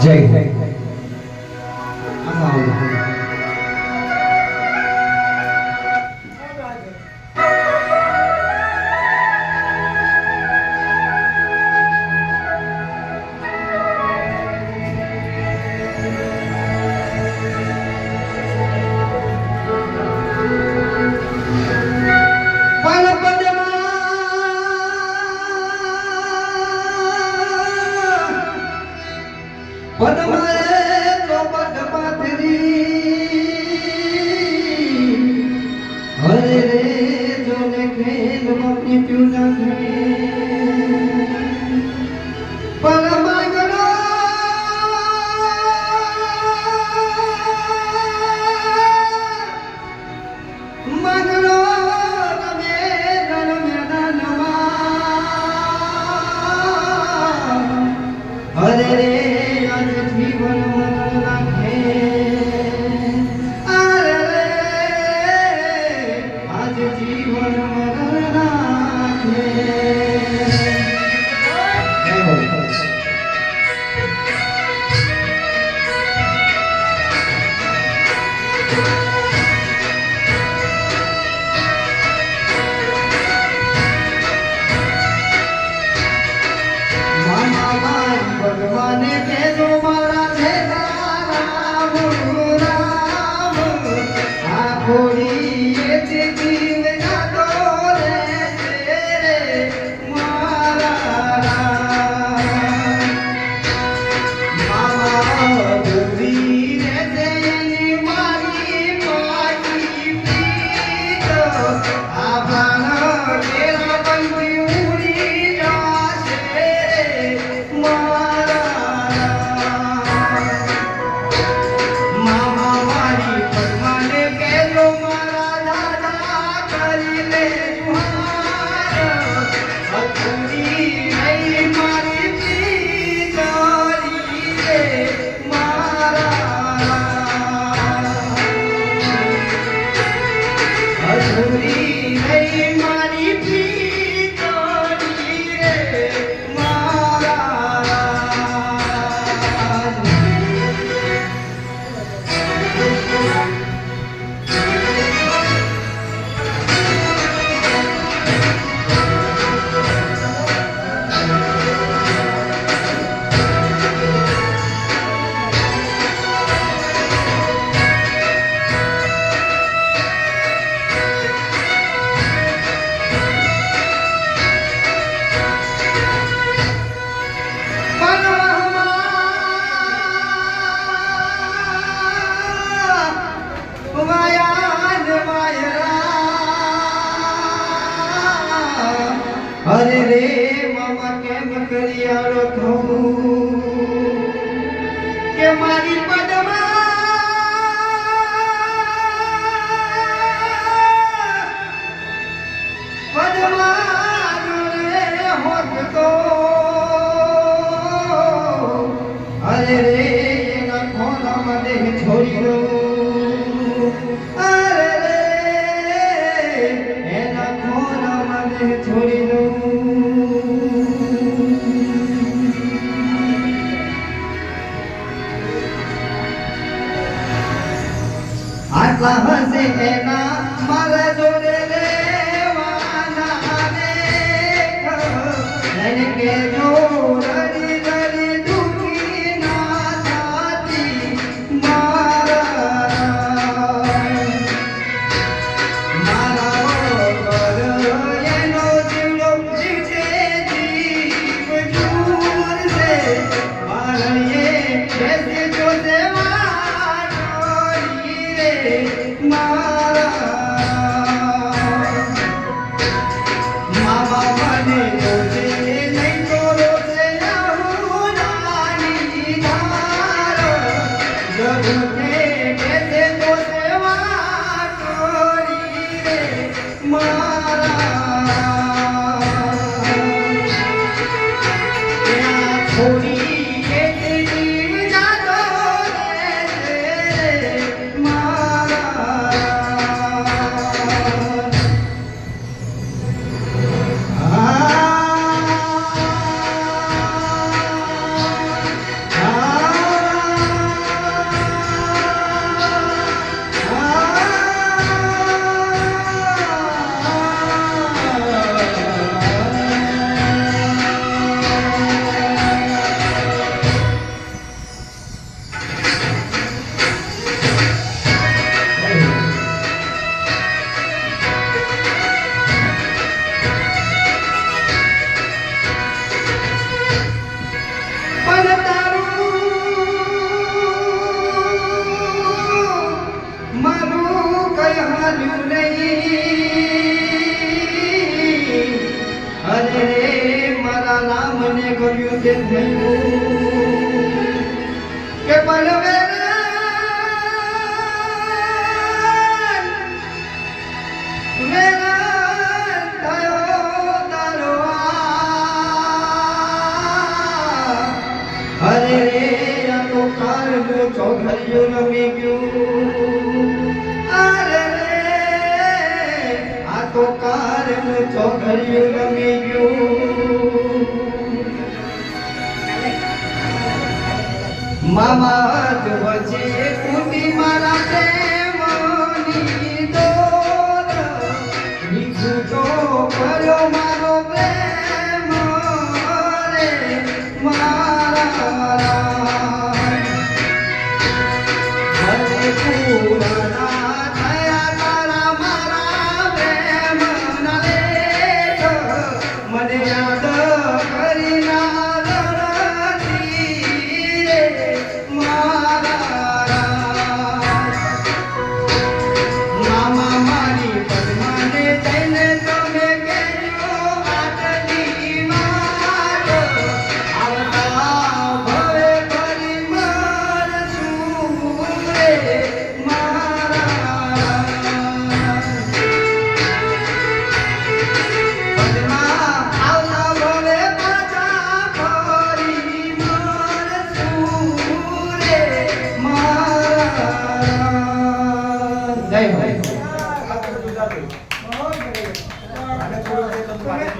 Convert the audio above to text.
J. Jay. ભગવાનને પીવું ના ઘડે ভরিয়েছে કે મારી અરે રે એના કોના મને છો. એના મારા જોડે લેવાના ને કેજો मारा મને કર્યું તે કે પલવે અરે રે આ તો કાર ગયો ચોઘરિયો રમી ગયો. તો કારણ ચોઘડિયું રમી ગયું મામા વચ્ચે કુટી મારા પ્રેમની